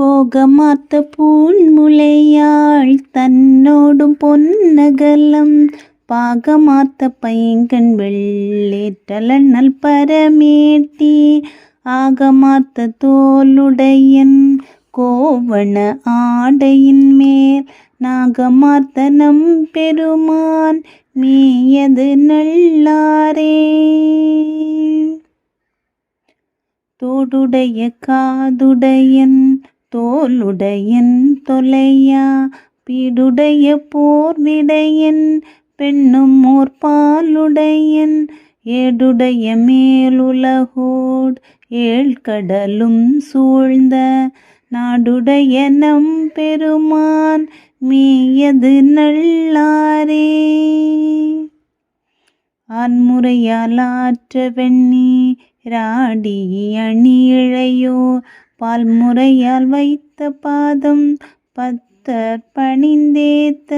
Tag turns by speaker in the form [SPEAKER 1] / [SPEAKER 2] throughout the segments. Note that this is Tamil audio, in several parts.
[SPEAKER 1] போகமாத்த பூன்முலையாள் தன்னோடும் பொன்னகலம். பாகமாத்த பைங்கண் வெள்ளேற்றலண்ணல் பரமேட்டி. ஆகமாத்த தோலுடையன் கோவண ஆடையின் மேல். நாகமாத்த நம் பெருமான் மேயது நல்லாரே. தோடுடைய காதுடையன் தோலுடையன் தொலையா? பீடுடைய போர்விடையன் பெண்ணும் ஓர் பாலுடையன் ஏடுடைய மேலுலகோட் ஏழ் கடலும் சூழ்ந்த நாடுடைய நம் பெருமான் மேயது நல்லாரே. ஆண்முறையால் ஆற்ற வெண்ணி ராடி அணியிழையோ பால்முறையால் வைத்த பாதம் பத்தர் பணிந்தேத்த.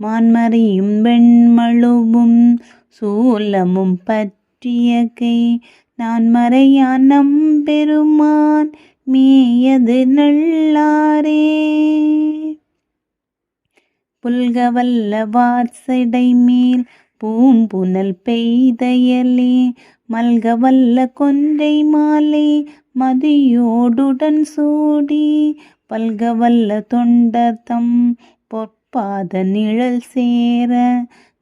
[SPEAKER 1] மான்மறியும் வெண்மழுவும் சூலமும் பற்றிய கை. நான் மறையான் நம்பெருமான் மேயது நல்லாரே. புல்கவல்ல வார்சடை மேல் பூம்புனல் பெய்தயலே மல்கவல்ல கொன்றை மாலை மதியோடுடன் சூடி பல்கவல்ல தொண்டர்தம் பொற்பாத நிழல் சேர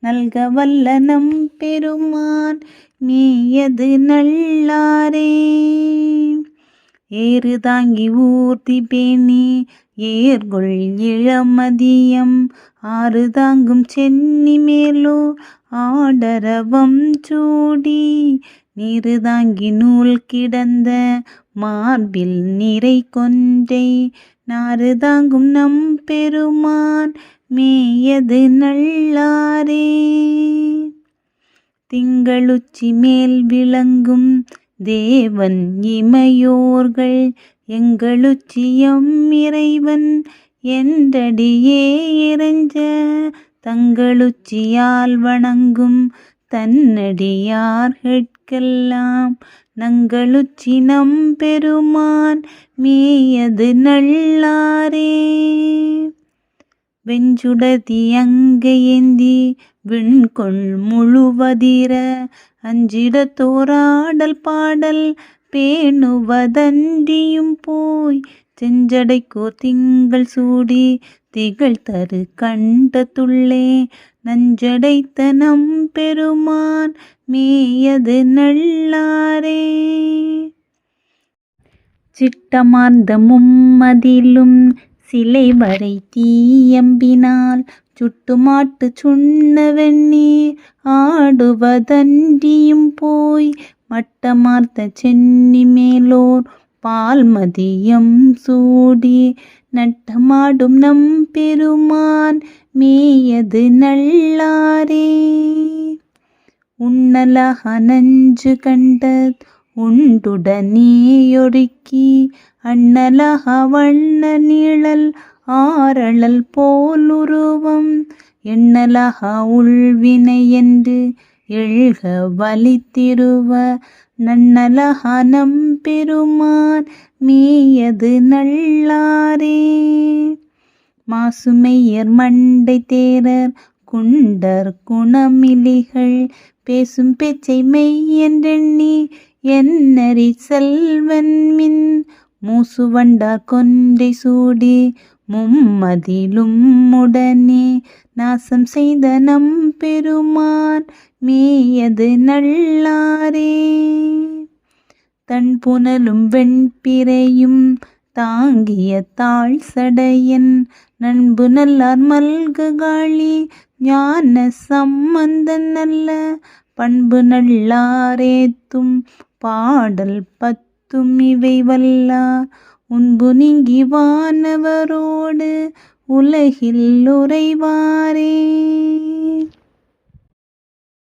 [SPEAKER 1] நல்கவல்ல நம் பெருமான் மேயது நல்லாரே. ஏறு தாங்கி ஊர்த்தி பேணி ஏர்கொள் இளமதியம் ஆறு தாங்கும் சென்னி மேலோ ஆடரவம் சூடி நீருதாங்கி நூல் கிடந்த மார்பில் நிறை கொன்றை. நாறு தாங்கும் நம் பெருமான் மேயது நல்லாரே. திங்களுச்சி மேல் விளங்கும் தேவன் இமையோர்கள் எங்களுச்சியம் இறைவன் என்றடியே இறைஞ்ச. தங்களுச்சியால் வணங்கும் தன்னடியார்கட்கெல்லாம் நங்களுச்சி நங்களுச்சினம் பெருமான் மேயது நல்லாரே. வெஞ்சுடதி அங்கையேந்தி விண்கொள் முழுவதிர அஞ்சிட தோராடல் பாடல் பேணுவதன்றியும் போய் செஞ்சடைக்கோ திங்கள் சூடி திகழ் தரு கண்டத்துள்ளே நஞ்சடைத்த நம் பெருமான் மேயது நல்லாரே. சிட்டமார்ந்த மும்மதிலும் சிலை வரை தீயம்பினால் சுட்டுமாட்டு சுண்ண ஆடுவதன்றியும் போய் மட்டமார்த்த சென்னி மேலோர் பால் மதியம் சூடி நட்டமாடும் நம் பெருமான் மேயது நல்லாரே. உன்னலக நஞ்சு கண்டத் உண்டுடனேயொடுக்கி அண்ணலக வண்ண நிழல் ஆரழல் போலுருவம். எண்ணலக உள்வினை என்று எழுக வலித்திருவ நன்னலக நம் பெருமான் மேயது நல்லாரே. மாசுமையர் மண்டை தேரர் குண்டர் குணமிலிகள் பேசும் பேச்சை மெய் என்றெண்ணி என்னறி செல்வன் மின் மூசுவண்டார் கொன்றை சூடி மும்மதிலும் உடனே நாசம் செய்த நம் பெருமான் மேயது நல்லாரே. தன் புனலும் வெண்பிறையும் தாங்கிய தாழ் சடையன் நண்பு நல்லார் மல்கு காளி ஞான சம்பந்தன் நல்ல பண்பு நல்லாரேத்தும் பாடல் பத்து பத்தும் இவை வல்லார் உன்பு நீங்கி வானவரோடு உலகில் உறைவாரே.